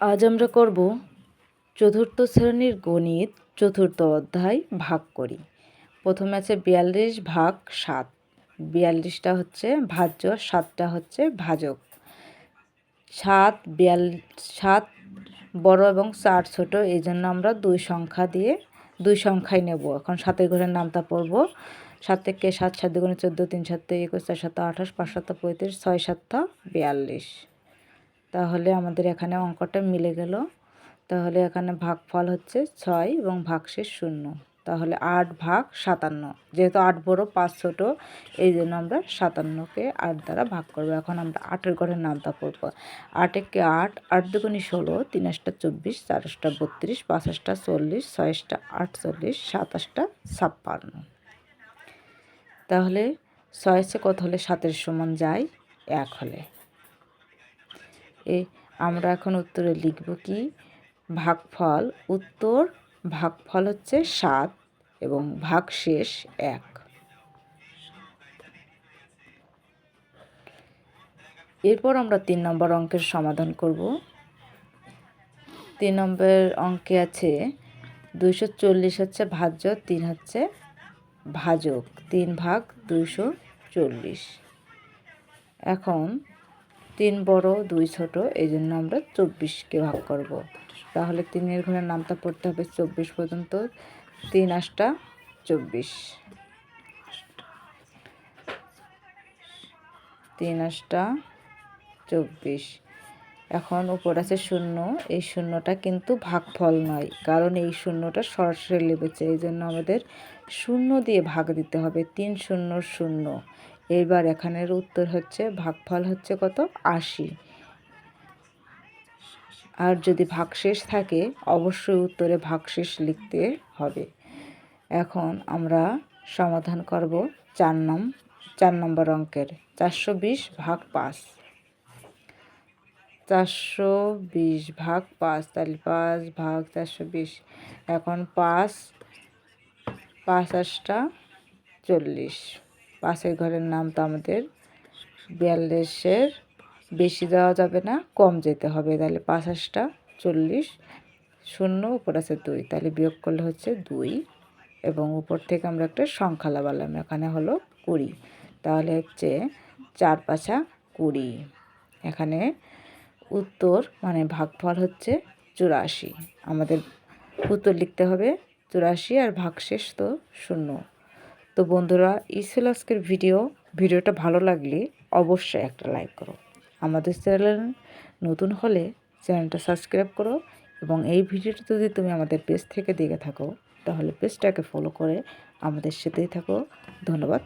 আজ আমরা করব চতুর্থ শ্রেণির গণিত, চতুর্থ অধ্যায়, ভাগ করি। প্রথমে আছে বিয়াল্লিশ ভাগ সাত। বিয়াল্লিশটা হচ্ছে ভাজ্য, সাতটা হচ্ছে ভাজক। সাত, বিয়াল, সাত বড় এবং চার ছোট এই জন্য আমরা দুই সংখ্যা দিয়ে দুই সংখ্যাই নেব। এখন সাতের ঘরের নামটা পড়ব। সাত থেকে সাত সাত দুগুণে চোদ্দ, তিন সাতটা একুশ, চার সাতটা আঠাশ, পাঁচ সাতটা পঁয়ত্রিশ, ছয় সাতটা বিয়াল্লিশ। তাহলে আমাদের এখানে অঙ্কটা মিলে গেল। তাহলে এখানে ভাগফল হচ্ছে ছয় এবং ভাগশেষ শূন্য। তাহলে আট ভাগ সাতান্ন। যেহেতু আট বড়, পাঁচ ছোট, এই জন্য আমরা সাতান্নকে আট দ্বারা ভাগ করব। এখন আমরা আটের ঘরের নামটা পড়ব। আট একে আট আট দুগুণি ষোলো তিন আটটা চব্বিশ চার আটটা বত্রিশ পাঁচ আটটা চল্লিশ ছয় আটটা আটচল্লিশ সাতাশটা ছাপ্পান্ন। তাহলে ছয় কত হলে? সাতের সমান যায় এক হলে। আমরা এখন উত্তরে লিখব কি? ভাগফল, উত্তর, ভাগফল হচ্ছে সাত এবং ভাগশেষ এক। এরপর আমরা তিন নম্বর অঙ্কের সমাধান করব। তিন নম্বর অঙ্কে আছে দুইশো চল্লিশ হচ্ছে ভাজ্য, তিন হচ্ছে ভাজক। তিন ভাগ দুইশো চল্লিশ। এখন তিন বড়, দুই ছোট এই জন্য আমরা চব্বিশকে ভাগ করব। তাহলে তিনের ঘরের নামটা পড়তে হবে চব্বিশ পর্যন্ত। তিন আটটা চব্বিশ। তিন আটটা চব্বিশ। এখন উপর আছে শূন্য। এই শূন্যটা কিন্তু ভাগফল নয়, কারণ এই শূন্যটা সরাসরি লেগেছে এই জন্য আমাদের শূন্য দিয়ে ভাগ দিতে হবে। তিন শূন্য শূন্য। এবার এখানের উত্তর হচ্ছে, ভাগফল হচ্ছে কত? আশি। আর যদি ভাগশেষ থাকে, অবশ্যই উত্তরে ভাগশেষ লিখতে হবে। এখন আমরা সমাধান করব চার নম, চার নম্বর অঙ্কের। চারশো বিশ ভাগ পাঁচ। চারশো বিশ ভাগ পাঁচ, তাহলে পাঁচ ভাগ চারশো বিশ। এখন পাঁচ পাঁচ আটটা চল্লিশ। পাশের ঘরের নাম তো আমাদের বিয়াল্লিশের বেশি দেওয়া যাবে না, কম যেতে হবে। তাহলে পাঁচাশটা চল্লিশ, শূন্য, উপর আছে দুই। তাহলে বিয়োগ করলে হচ্ছে দুই এবং উপর থেকে আমরা একটা সংখ্যা লাগালাম এখানে হলো কুড়ি। তাহলে হচ্ছে চার পাঁচা কুড়ি। এখানে উত্তর মানে ভাগফল হচ্ছে চুরাশি। আমাদের উত্তর লিখতে হবে চুরাশি আর ভাগশেষ তো শূন্য। তো বন্ধুরা, এই আজকের ভিডিও ভিডিওটা ভালো লাগলে অবশ্যই একটা লাইক করো। আমাদের চ্যানেল নতুন হলে চ্যানেলটা সাবস্ক্রাইব করো এবং এই ভিডিওটা যদি তুমি আমাদের পেজ থেকে দেখে থাকো, তাহলে পেজটাকে ফলো করে আমাদের সাথেই থাকো। ধন্যবাদ।